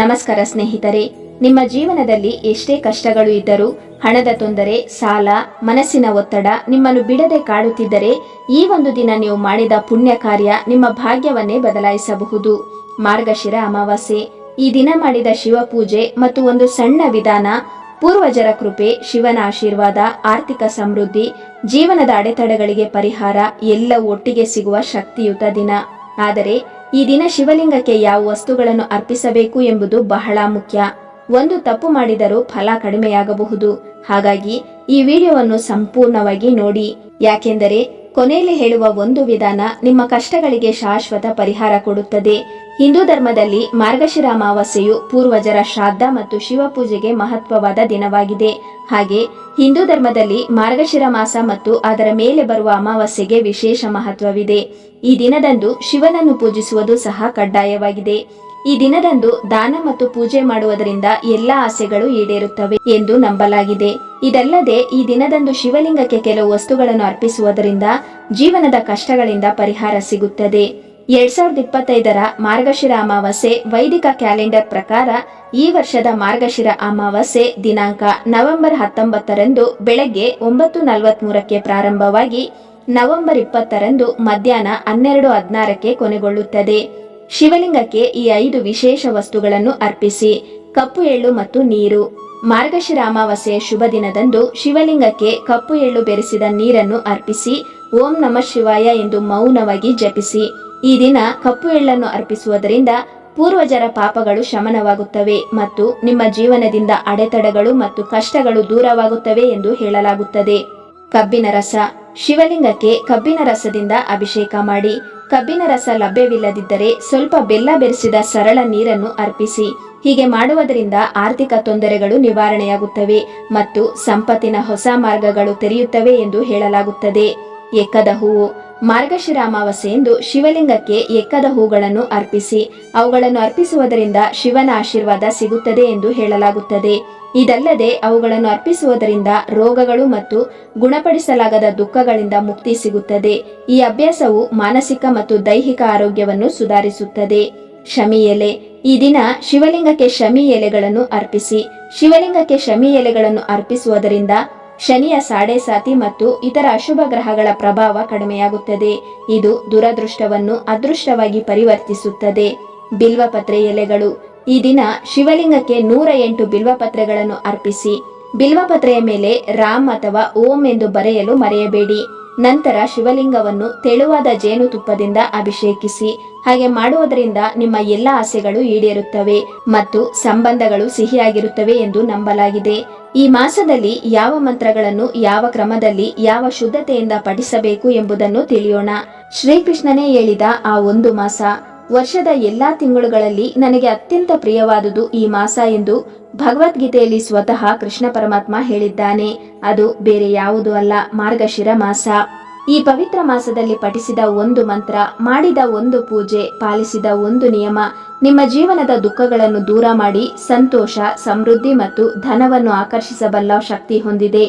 ನಮಸ್ಕಾರ ಸ್ನೇಹಿತರೆ, ನಿಮ್ಮ ಜೀವನದಲ್ಲಿ ಎಷ್ಟೇ ಕಷ್ಟಗಳು ಇದ್ದರೂ ಹಣದ ತೊಂದರೆ, ಸಾಲ, ಮನಸ್ಸಿನ ಒತ್ತಡ ನಿಮ್ಮನ್ನು ಬಿಡದೆ ಕಾಡುತ್ತಿದ್ದರೆ ಈ ಒಂದು ದಿನ ನೀವು ಮಾಡಿದ ಪುಣ್ಯ ಕಾರ್ಯ ನಿಮ್ಮ ಭಾಗ್ಯವನ್ನೇ ಬದಲಾಯಿಸಬಹುದು. ಮಾರ್ಗಶಿರ ಅಮಾವಾಸ್ಯೆ, ಈ ದಿನ ಮಾಡಿದ ಶಿವಪೂಜೆ ಮತ್ತು ಒಂದು ಸಣ್ಣ ವಿಧಾನ, ಪೂರ್ವಜರ ಕೃಪೆ, ಶಿವನ ಆಶೀರ್ವಾದ, ಆರ್ಥಿಕ ಸಮೃದ್ಧಿ, ಜೀವನದ ಅಡೆತಡೆಗಳಿಗೆ ಪರಿಹಾರ ಎಲ್ಲವೂ ಒಟ್ಟಿಗೆ ಸಿಗುವ ಶಕ್ತಿಯುತ ದಿನ. ಆದರೆ ಈ ದಿನ ಶಿವಲಿಂಗಕ್ಕೆ ಯಾವ ವಸ್ತುಗಳನ್ನು ಅರ್ಪಿಸಬೇಕು ಎಂಬುದು ಬಹಳ ಮುಖ್ಯ. ಒಂದು ತಪ್ಪು ಮಾಡಿದರೂ ಫಲ ಕಡಿಮೆಯಾಗಬಹುದು. ಹಾಗಾಗಿ ಈ ವಿಡಿಯೋವನ್ನು ಸಂಪೂರ್ಣವಾಗಿ ನೋಡಿ. ಯಾಕೆಂದರೆ ಕೊನೆಯಲ್ಲಿ ಹೇಳುವ ಒಂದು ವಿಧಾನ ನಿಮ್ಮ ಕಷ್ಟಗಳಿಗೆ ಶಾಶ್ವತ ಪರಿಹಾರ ಕೊಡುತ್ತದೆ. ಹಿಂದೂ ಧರ್ಮದಲ್ಲಿ ಮಾರ್ಗಶಿರ ಅಮಾವಾಸ್ಯೆಯು ಪೂರ್ವಜರ ಶ್ರಾದ್ದ ಮತ್ತು ಶಿವಪೂಜೆಗೆ ಮಹತ್ವವಾದ ದಿನವಾಗಿದೆ. ಹಾಗೆ, ಹಿಂದೂ ಧರ್ಮದಲ್ಲಿ ಮಾರ್ಗಶಿರ ಮಾಸ ಮತ್ತು ಅದರ ಮೇಲೆ ಬರುವ ಅಮಾವಾಸ್ಯೆಗೆ ವಿಶೇಷ ಮಹತ್ವವಿದೆ. ಈ ದಿನದಂದು ಶಿವನನ್ನು ಪೂಜಿಸುವುದು ಸಹ ಕಡ್ಡಾಯವಾಗಿದೆ. ಈ ದಿನದಂದು ದಾನ ಮತ್ತು ಪೂಜೆ ಮಾಡುವುದರಿಂದ ಎಲ್ಲ ಆಸೆಗಳು ಈಡೇರುತ್ತವೆ ಎಂದು ನಂಬಲಾಗಿದೆ. ಇದಲ್ಲದೆ, ಈ ದಿನದಂದು ಶಿವಲಿಂಗಕ್ಕೆ ಕೆಲವು ವಸ್ತುಗಳನ್ನು ಅರ್ಪಿಸುವುದರಿಂದ ಜೀವನದ ಕಷ್ಟಗಳಿಂದ ಪರಿಹಾರ ಸಿಗುತ್ತದೆ. ಎರಡ್ ಸಾವಿರದ ಇಪ್ಪತ್ತೈದರ ಮಾರ್ಗಶಿರ ಅಮಾವಾಸ್ಯೆ ವೈದಿಕ ಕ್ಯಾಲೆಂಡರ್ ಪ್ರಕಾರ ಈ ವರ್ಷದ ಮಾರ್ಗಶಿರ ಅಮಾವಾಸ್ಯೆ ದಿನಾಂಕ ನವೆಂಬರ್ ಹತ್ತೊಂಬತ್ತರಂದು ಬೆಳಗ್ಗೆ ಒಂಬತ್ತು ನಲವತ್ಮೂರಕ್ಕೆ ಪ್ರಾರಂಭವಾಗಿ ನವೆಂಬರ್ ಇಪ್ಪತ್ತರಂದು ಮಧ್ಯಾಹ್ನ ಹನ್ನೆರಡು ಹದಿನಾರಕ್ಕೆ ಕೊನೆಗೊಳ್ಳುತ್ತದೆ. ಶಿವಲಿಂಗಕ್ಕೆ ಈ ಐದು ವಿಶೇಷ ವಸ್ತುಗಳನ್ನು ಅರ್ಪಿಸಿ, ಕಪ್ಪು ಎಳ್ಳು ಮತ್ತು ನೀರು. ಮಾರ್ಗಶಿರ ಅಮಾವಾಸ್ಯೆಯ ಶುಭ ದಿನದಂದು ಶಿವಲಿಂಗಕ್ಕೆ ಕಪ್ಪು ಎಳ್ಳು ಬೆರೆಸಿದ ನೀರನ್ನು ಅರ್ಪಿಸಿ, ಓಂ ನಮಃ ಶಿವಾಯ ಎಂದು ಮೌನವಾಗಿ ಜಪಿಸಿ. ಈ ದಿನ ಕಪ್ಪು ಎಳ್ಳನ್ನು ಅರ್ಪಿಸುವುದರಿಂದ ಪೂರ್ವಜರ ಪಾಪಗಳು ಶಮನವಾಗುತ್ತವೆ ಮತ್ತು ನಿಮ್ಮ ಜೀವನದಿಂದ ಅಡೆತಡೆಗಳು ಮತ್ತು ಕಷ್ಟಗಳು ದೂರವಾಗುತ್ತವೆ ಎಂದು ಹೇಳಲಾಗುತ್ತದೆ. ಕಬ್ಬಿನ ರಸ. ಶಿವಲಿಂಗಕ್ಕೆ ಕಬ್ಬಿನ ರಸದಿಂದ ಅಭಿಷೇಕ ಮಾಡಿ, ಕಬ್ಬಿನ ರಸ ಲಭ್ಯವಿಲ್ಲದಿದ್ದರೆ ಸ್ವಲ್ಪ ಬೆಲ್ಲ ಬೆರೆಸಿದ ಸರಳ ನೀರನ್ನು ಅರ್ಪಿಸಿ. ಹೀಗೆ ಮಾಡುವುದರಿಂದ ಆರ್ಥಿಕ ತೊಂದರೆಗಳು ನಿವಾರಣೆಯಾಗುತ್ತವೆ ಮತ್ತು ಸಂಪತ್ತಿನ ಹೊಸ ಮಾರ್ಗಗಳು ತೆರೆಯುತ್ತವೆ ಎಂದು ಹೇಳಲಾಗುತ್ತದೆ. ಎಕ್ಕದ ಹೂವು. ಮಾರ್ಗಶಿರ ಅಮಾವಾಸ್ಯೆಯಂದು ಶಿವಲಿಂಗಕ್ಕೆ ಎಕ್ಕದ ಹೂಗಳನ್ನು ಅರ್ಪಿಸಿ, ಅವುಗಳನ್ನು ಅರ್ಪಿಸುವುದರಿಂದ ಶಿವನ ಆಶೀರ್ವಾದ ಸಿಗುತ್ತದೆ ಎಂದು ಹೇಳಲಾಗುತ್ತದೆ. ಇದಲ್ಲದೆ, ಅವುಗಳನ್ನು ಅರ್ಪಿಸುವುದರಿಂದ ರೋಗಗಳು ಮತ್ತು ಗುಣಪಡಿಸಲಾಗದ ದುಃಖಗಳಿಂದ ಮುಕ್ತಿ ಸಿಗುತ್ತದೆ. ಈ ಅಭ್ಯಾಸವು ಮಾನಸಿಕ ಮತ್ತು ದೈಹಿಕ ಆರೋಗ್ಯವನ್ನು ಸುಧಾರಿಸುತ್ತದೆ. ಶಮಿ ಎಲೆ ಈ ದಿನ ಶಿವಲಿಂಗಕ್ಕೆ ಶಮಿ ಎಲೆಗಳನ್ನು ಅರ್ಪಿಸಿ, ಶಿವಲಿಂಗಕ್ಕೆ ಶಮಿ ಎಲೆಗಳನ್ನು ಅರ್ಪಿಸುವುದರಿಂದ ಶನಿಯ ಸಾಡೆ ಸಾತಿ ಮತ್ತು ಇತರ ಅಶುಭ ಗ್ರಹಗಳ ಪ್ರಭಾವ ಕಡಿಮೆಯಾಗುತ್ತದೆ. ಇದು ದುರದೃಷ್ಟವನ್ನು ಅದೃಷ್ಟವಾಗಿ ಪರಿವರ್ತಿಸುತ್ತದೆ. ಬಿಲ್ವಪತ್ರೆ ಎಲೆಗಳು. ಈ ದಿನ ಶಿವಲಿಂಗಕ್ಕೆ ನೂರ ಎಂಟು ಬಿಲ್ವಪತ್ರೆಗಳನ್ನು ಅರ್ಪಿಸಿ. ಬಿಲ್ವಪತ್ರೆಯ ಮೇಲೆ ರಾಮ್ ಅಥವಾ ಓಂ ಎಂದು ಬರೆಯಲು ಮರೆಯಬೇಡಿ. ನಂತರ ಶಿವಲಿಂಗವನ್ನು ತೆಳುವಾದ ಜೇನುತುಪ್ಪದಿಂದ ಅಭಿಷೇಕಿಸಿ, ಹಾಗೆ ಮಾಡುವುದರಿಂದ ನಿಮ್ಮ ಎಲ್ಲ ಆಸೆಗಳು ಈಡೇರುತ್ತವೆ ಮತ್ತು ಸಂಬಂಧಗಳು ಸಿಹಿಯಾಗಿರುತ್ತವೆ ಎಂದು ನಂಬಲಾಗಿದೆ. ಈ ಮಾಸದಲ್ಲಿ ಯಾವ ಮಂತ್ರಗಳನ್ನು ಯಾವ ಕ್ರಮದಲ್ಲಿ ಯಾವ ಶುದ್ಧತೆಯಿಂದ ಪಠಿಸಬೇಕು ಎಂಬುದನ್ನು ತಿಳಿಯೋಣ. ಶ್ರೀಕೃಷ್ಣನೇ ಹೇಳಿದ ಆ ಒಂದು ಮಾಸ. ವರ್ಷದ ಎಲ್ಲಾ ತಿಂಗಳುಗಳಲ್ಲಿ ನನಗೆ ಅತ್ಯಂತ ಪ್ರಿಯವಾದುದು ಈ ಮಾಸ ಎಂದು ಭಗವದ್ಗೀತೆಯಲ್ಲಿ ಸ್ವತಃ ಕೃಷ್ಣ ಪರಮಾತ್ಮ ಹೇಳಿದ್ದಾನೆ. ಅದು ಬೇರೆ ಯಾವುದೂ ಅಲ್ಲ, ಮಾರ್ಗಶಿರ ಮಾಸ. ಈ ಪವಿತ್ರ ಮಾಸದಲ್ಲಿ ಪಠಿಸಿದ ಒಂದು ಮಂತ್ರ, ಮಾಡಿದ ಒಂದು ಪೂಜೆ, ಪಾಲಿಸಿದ ಒಂದು ನಿಯಮ, ನಿಮ್ಮ ಜೀವನದ ದುಃಖಗಳನ್ನು ದೂರ ಮಾಡಿ ಸಂತೋಷ, ಸಮೃದ್ಧಿ ಮತ್ತು ಧನವನ್ನು ಆಕರ್ಷಿಸಬಲ್ಲ ಶಕ್ತಿ ಹೊಂದಿದೆ.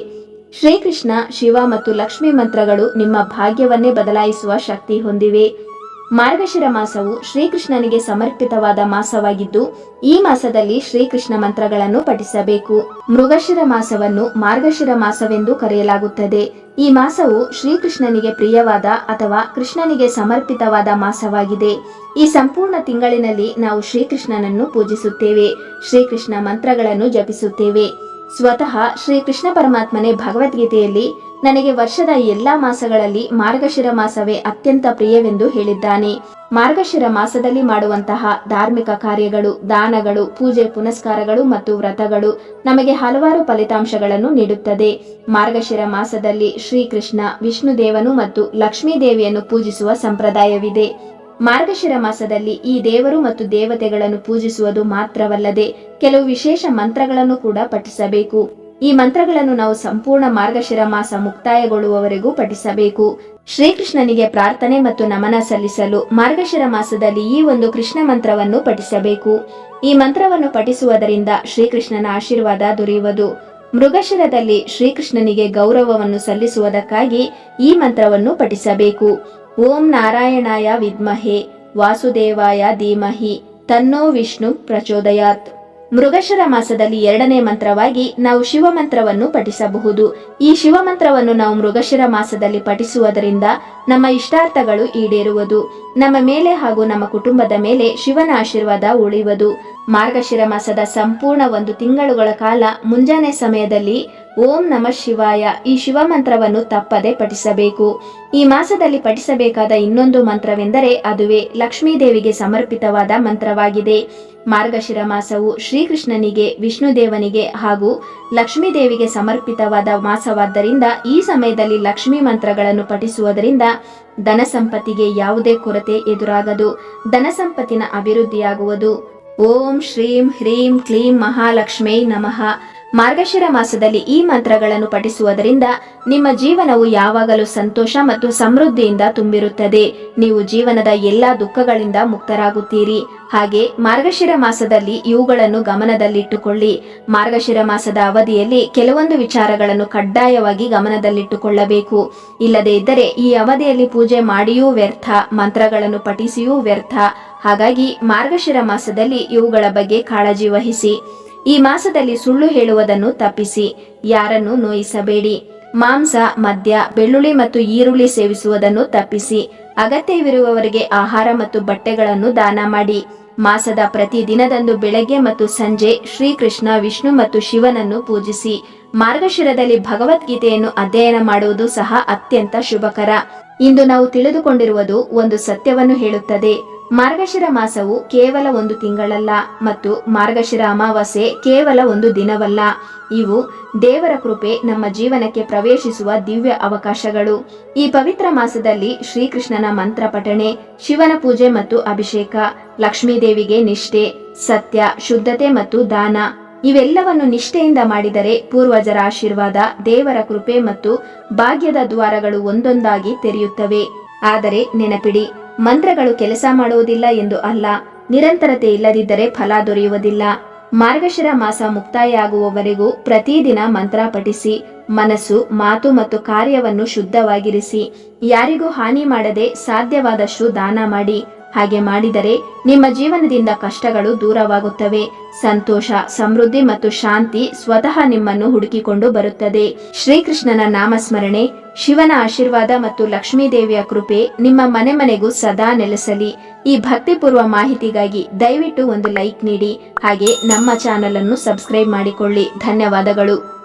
ಶ್ರೀಕೃಷ್ಣ, ಶಿವ ಮತ್ತು ಲಕ್ಷ್ಮಿ ಮಂತ್ರಗಳು ನಿಮ್ಮ ಭಾಗ್ಯವನ್ನೇ ಬದಲಾಯಿಸುವ ಶಕ್ತಿ ಹೊಂದಿವೆ. ಮಾರ್ಗಶಿರ ಮಾಸವು ಶ್ರೀಕೃಷ್ಣನಿಗೆ ಸಮರ್ಪಿತವಾದ ಮಾಸವಾಗಿದ್ದು, ಈ ಮಾಸದಲ್ಲಿ ಶ್ರೀಕೃಷ್ಣ ಮಂತ್ರಗಳನ್ನು ಪಠಿಸಬೇಕು. ಮೃಗಶಿರ ಮಾಸವನ್ನು ಮಾರ್ಗಶಿರ ಮಾಸವೆಂದು ಕರೆಯಲಾಗುತ್ತದೆ. ಈ ಮಾಸವು ಶ್ರೀಕೃಷ್ಣನಿಗೆ ಪ್ರಿಯವಾದ ಅಥವಾ ಕೃಷ್ಣನಿಗೆ ಸಮರ್ಪಿತವಾದ ಮಾಸವಾಗಿದೆ. ಈ ಸಂಪೂರ್ಣ ತಿಂಗಳಿನಲ್ಲಿ ನಾವು ಶ್ರೀಕೃಷ್ಣನನ್ನು ಪೂಜಿಸುತ್ತೇವೆ. ಶ್ರೀಕೃಷ್ಣ ಮಂತ್ರಗಳನ್ನು ಜಪಿಸುತ್ತೇವೆ. ಸ್ವತಃ ಶ್ರೀಕೃಷ್ಣ ಪರಮಾತ್ಮನೇ ಭಗವದ್ಗೀತೆಯಲ್ಲಿ ನನಗೆ ವರ್ಷದ ಎಲ್ಲಾ ಮಾಸಗಳಲ್ಲಿ ಮಾರ್ಗಶಿರ ಮಾಸವೇ ಅತ್ಯಂತ ಪ್ರಿಯವೆಂದು ಹೇಳಿದ್ದಾನೆ. ಮಾರ್ಗಶಿರ ಮಾಸದಲ್ಲಿ ಮಾಡುವಂತಹ ಧಾರ್ಮಿಕ ಕಾರ್ಯಗಳು, ದಾನಗಳು, ಪೂಜೆ ಪುನಸ್ಕಾರಗಳು ಮತ್ತು ವ್ರತಗಳು ನಮಗೆ ಹಲವಾರು ಫಲಿತಾಂಶಗಳನ್ನು ನೀಡುತ್ತದೆ. ಮಾರ್ಗಶಿರ ಮಾಸದಲ್ಲಿ ಶ್ರೀಕೃಷ್ಣ, ವಿಷ್ಣುದೇವನು ಮತ್ತು ಲಕ್ಷ್ಮೀ ದೇವಿಯನ್ನು ಪೂಜಿಸುವ ಸಂಪ್ರದಾಯವಿದೆ. ಮಾರ್ಗಶಿರ ಮಾಸದಲ್ಲಿ ಈ ದೇವರು ಮತ್ತು ದೇವತೆಗಳನ್ನು ಪೂಜಿಸುವುದು ಮಾತ್ರವಲ್ಲದೆ ಕೆಲವು ವಿಶೇಷ ಮಂತ್ರಗಳನ್ನು ಕೂಡ ಪಠಿಸಬೇಕು. ಈ ಮಂತ್ರಗಳನ್ನು ನಾವು ಸಂಪೂರ್ಣ ಮಾರ್ಗಶಿರ ಮಾಸ ಮುಕ್ತಾಯಗೊಳ್ಳುವವರೆಗೂ ಪಠಿಸಬೇಕು. ಶ್ರೀಕೃಷ್ಣನಿಗೆ ಪ್ರಾರ್ಥನೆ ಮತ್ತು ನಮನ ಸಲ್ಲಿಸಲು ಮಾರ್ಗಶಿರ ಮಾಸದಲ್ಲಿ ಈ ಒಂದು ಕೃಷ್ಣ ಮಂತ್ರವನ್ನು ಪಠಿಸಬೇಕು. ಈ ಮಂತ್ರವನ್ನು ಪಠಿಸುವುದರಿಂದ ಶ್ರೀಕೃಷ್ಣನ ಆಶೀರ್ವಾದ ದೊರೆಯುವುದು. ಮೃಗಶಿರದಲ್ಲಿ ಶ್ರೀಕೃಷ್ಣನಿಗೆ ಗೌರವವನ್ನು ಸಲ್ಲಿಸುವುದಕ್ಕಾಗಿ ಈ ಮಂತ್ರವನ್ನು ಪಠಿಸಬೇಕು. ಓಂ ನಾರಾಯಣಾಯ ವಿದ್ಮಹೆ ವಾಸುದೇವಾಯ ಧೀಮಹಿ ತನ್ನೋ ವಿಷ್ಣು ಪ್ರಚೋದಯಾತ್. ಮೃಗಶಿರ ಮಾಸದಲ್ಲಿ ಎರಡನೇ ಮಂತ್ರವಾಗಿ ನಾವು ಶಿವಮಂತ್ರವನ್ನು ಪಠಿಸಬಹುದು. ಈ ಶಿವಮಂತ್ರವನ್ನು ನಾವು ಮೃಗಶಿರ ಮಾಸದಲ್ಲಿ ಪಠಿಸುವುದರಿಂದ ನಮ್ಮ ಇಷ್ಟಾರ್ಥಗಳು ಈಡೇರುವುದು. ನಮ್ಮ ಮೇಲೆ ಹಾಗೂ ನಮ್ಮ ಕುಟುಂಬದ ಮೇಲೆ ಶಿವನ ಆಶೀರ್ವಾದ ಉಳಿಯುವುದು. ಮಾರ್ಗಶಿರ ಮಾಸದ ಸಂಪೂರ್ಣ ಒಂದು ತಿಂಗಳುಗಳ ಕಾಲ ಮುಂಜಾನೆ ಸಮಯದಲ್ಲಿ ಓಂ ನಮ ಶಿವಾಯ ಈ ಶಿವ ಮಂತ್ರವನ್ನು ತಪ್ಪದೆ ಪಠಿಸಬೇಕು. ಈ ಮಾಸದಲ್ಲಿ ಪಠಿಸಬೇಕಾದ ಇನ್ನೊಂದು ಮಂತ್ರವೆಂದರೆ ಅದುವೇ ಲಕ್ಷ್ಮೀದೇವಿಗೆ ಸಮರ್ಪಿತವಾದ ಮಂತ್ರವಾಗಿದೆ. ಮಾರ್ಗಶಿರ ಮಾಸವು ಶ್ರೀಕೃಷ್ಣನಿಗೆ, ವಿಷ್ಣುದೇವನಿಗೆ ಹಾಗೂ ಲಕ್ಷ್ಮೀದೇವಿಗೆ ಸಮರ್ಪಿತವಾದ ಮಾಸವಾದ್ದರಿಂದ ಈ ಸಮಯದಲ್ಲಿ ಲಕ್ಷ್ಮೀ ಮಂತ್ರಗಳನ್ನು ಪಠಿಸುವುದರಿಂದ ಧನ ಸಂಪತ್ತಿಗೆ ಯಾವುದೇ ಕೊರತೆ ಎದುರಾಗದು. ಧನ ಸಂಪತ್ತಿನ ಅಭಿವೃದ್ಧಿಯಾಗುವುದು. ಓಂ ಶ್ರೀಂ ಹ್ರೀಂ ಕ್ಲೀಂ ಮಹಾಲಕ್ಷ್ಮೇ ನಮಃ. ಮಾರ್ಗಶಿರ ಮಾಸದಲ್ಲಿ ಈ ಮಂತ್ರಗಳನ್ನು ಪಠಿಸುವುದರಿಂದ ನಿಮ್ಮ ಜೀವನವು ಯಾವಾಗಲೂ ಸಂತೋಷ ಮತ್ತು ಸಮೃದ್ಧಿಯಿಂದ ತುಂಬಿರುತ್ತದೆ. ನೀವು ಜೀವನದ ಎಲ್ಲಾ ದುಃಖಗಳಿಂದ ಮುಕ್ತರಾಗುತ್ತೀರಿ. ಹಾಗೆ ಮಾರ್ಗಶಿರ ಮಾಸದಲ್ಲಿ ಇವುಗಳನ್ನು ಗಮನದಲ್ಲಿಟ್ಟುಕೊಳ್ಳಿ. ಮಾರ್ಗಶಿರ ಮಾಸದ ಅವಧಿಯಲ್ಲಿ ಕೆಲವೊಂದು ವಿಚಾರಗಳನ್ನು ಕಡ್ಡಾಯವಾಗಿ ಗಮನದಲ್ಲಿಟ್ಟುಕೊಳ್ಳಬೇಕು. ಇಲ್ಲದೇ ಇದ್ದರೆ ಈ ಅವಧಿಯಲ್ಲಿ ಪೂಜೆ ಮಾಡಿಯೂ ವ್ಯರ್ಥ, ಮಂತ್ರಗಳನ್ನು ಪಠಿಸಿಯೂ ವ್ಯರ್ಥ. ಹಾಗಾಗಿ ಮಾರ್ಗಶಿರ ಮಾಸದಲ್ಲಿ ಇವುಗಳ ಬಗ್ಗೆ ಕಾಳಜಿ ವಹಿಸಿ, ಈ ಮಾಸದಲ್ಲಿ ಸುಳ್ಳು ಹೇಳುವುದನ್ನು ತಪ್ಪಿಸಿ, ಯಾರನ್ನು ನೋಯಿಸಬೇಡಿ. ಮಾಂಸ, ಮದ್ಯ, ಬೆಳ್ಳುಳ್ಳಿ ಮತ್ತು ಈರುಳ್ಳಿ ಸೇವಿಸುವುದನ್ನು ತಪ್ಪಿಸಿ, ಅಗತ್ಯವಿರುವವರಿಗೆ ಆಹಾರ ಮತ್ತು ಬಟ್ಟೆಗಳನ್ನು ದಾನ ಮಾಡಿ. ಮಾಸದ ಪ್ರತಿ ದಿನದಂದು ಬೆಳಗ್ಗೆ ಮತ್ತು ಸಂಜೆ ಶ್ರೀಕೃಷ್ಣ, ವಿಷ್ಣು ಮತ್ತು ಶಿವನನ್ನು ಪೂಜಿಸಿ, ಮಾರ್ಗಶಿರದಲ್ಲಿ ಭಗವದ್ಗೀತೆಯನ್ನು ಅಧ್ಯಯನ ಮಾಡುವುದು ಸಹ ಅತ್ಯಂತ ಶುಭಕರ. ಇಂದು ನಾವು ತಿಳಿದುಕೊಂಡಿರುವುದು ಒಂದು ಸತ್ಯವನ್ನು ಹೇಳುತ್ತದೆ. ಮಾರ್ಗಶಿರ ಮಾಸವು ಕೇವಲ ಒಂದು ತಿಂಗಳಲ್ಲ ಮತ್ತು ಮಾರ್ಗಶಿರ ಅಮಾವಾಸ್ಯೆ ಕೇವಲ ಒಂದು ದಿನವಲ್ಲ. ಇವು ದೇವರ ಕೃಪೆ ನಮ್ಮ ಜೀವನಕ್ಕೆ ಪ್ರವೇಶಿಸುವ ದಿವ್ಯ ಅವಕಾಶಗಳು. ಈ ಪವಿತ್ರ ಮಾಸದಲ್ಲಿ ಶ್ರೀಕೃಷ್ಣನ ಮಂತ್ರ ಪಠಣೆ, ಶಿವನ ಪೂಜೆ ಮತ್ತು ಅಭಿಷೇಕ ಲಕ್ಷ್ಮೀದೇವಿಗೆ ನಿಷ್ಠೆ, ಸತ್ಯ, ಶುದ್ಧತೆ ಮತ್ತು ದಾನ. ಇವೆಲ್ಲವನ್ನು ನಿಷ್ಠೆಯಿಂದ ಮಾಡಿದರೆ ಪೂರ್ವಜರ ಆಶೀರ್ವಾದ, ದೇವರ ಕೃಪೆ ಮತ್ತು ಭಾಗ್ಯದ ದ್ವಾರಗಳು ಒಂದೊಂದಾಗಿ ತೆರೆಯುತ್ತವೆ. ಆದರೆ ನೆನಪಿಡಿ ಮಂತ್ರಗಳು ಕೆಲಸ ಮಾಡುವುದಿಲ್ಲ ಎಂದು ಅಲ್ಲ, ನಿರಂತರತೆ ಇಲ್ಲದಿದ್ದರೆ ಫಲ ದೊರೆಯುವುದಿಲ್ಲ. ಮಾರ್ಗಶಿರ ಮಾಸ ಮುಕ್ತಾಯ ಆಗುವವರೆಗೂ ಪ್ರತಿದಿನ ಮಂತ್ರ ಪಠಿಸಿ, ಮನಸ್ಸು, ಮಾತು ಮತ್ತು ಕಾರ್ಯವನ್ನು ಶುದ್ಧವಾಗಿರಿಸಿ, ಯಾರಿಗೂ ಹಾನಿ ಮಾಡದೆ ಸಾಧ್ಯವಾದಷ್ಟು ದಾನ ಮಾಡಿ. ಹಾಗೆ ಮಾಡಿದರೆ ನಿಮ್ಮ ಜೀವನದಿಂದ ಕಷ್ಟಗಳು ದೂರವಾಗುತ್ತವೆ. ಸಂತೋಷ, ಸಮೃದ್ಧಿ ಮತ್ತು ಶಾಂತಿ ಸ್ವತಃ ನಿಮ್ಮನ್ನು ಹುಡುಕಿಕೊಂಡು ಬರುತ್ತದೆ. ಶ್ರೀಕೃಷ್ಣನ ನಾಮಸ್ಮರಣೆ, ಶಿವನ ಆಶೀರ್ವಾದ ಮತ್ತು ಲಕ್ಷ್ಮೀದೇವಿಯ ಕೃಪೆ ನಿಮ್ಮ ಮನೆ ಮನೆಗೂ ಸದಾ ನೆಲೆಸಲಿ. ಈ ಭಕ್ತಿಪೂರ್ವ ಮಾಹಿತಿಗಾಗಿ ದಯವಿಟ್ಟು ಒಂದು ಲೈಕ್ ನೀಡಿ. ಹಾಗೆ ನಮ್ಮ ಚಾನಲ್ ಅನ್ನು ಸಬ್ಸ್ಕ್ರೈಬ್ ಮಾಡಿಕೊಳ್ಳಿ. ಧನ್ಯವಾದಗಳು.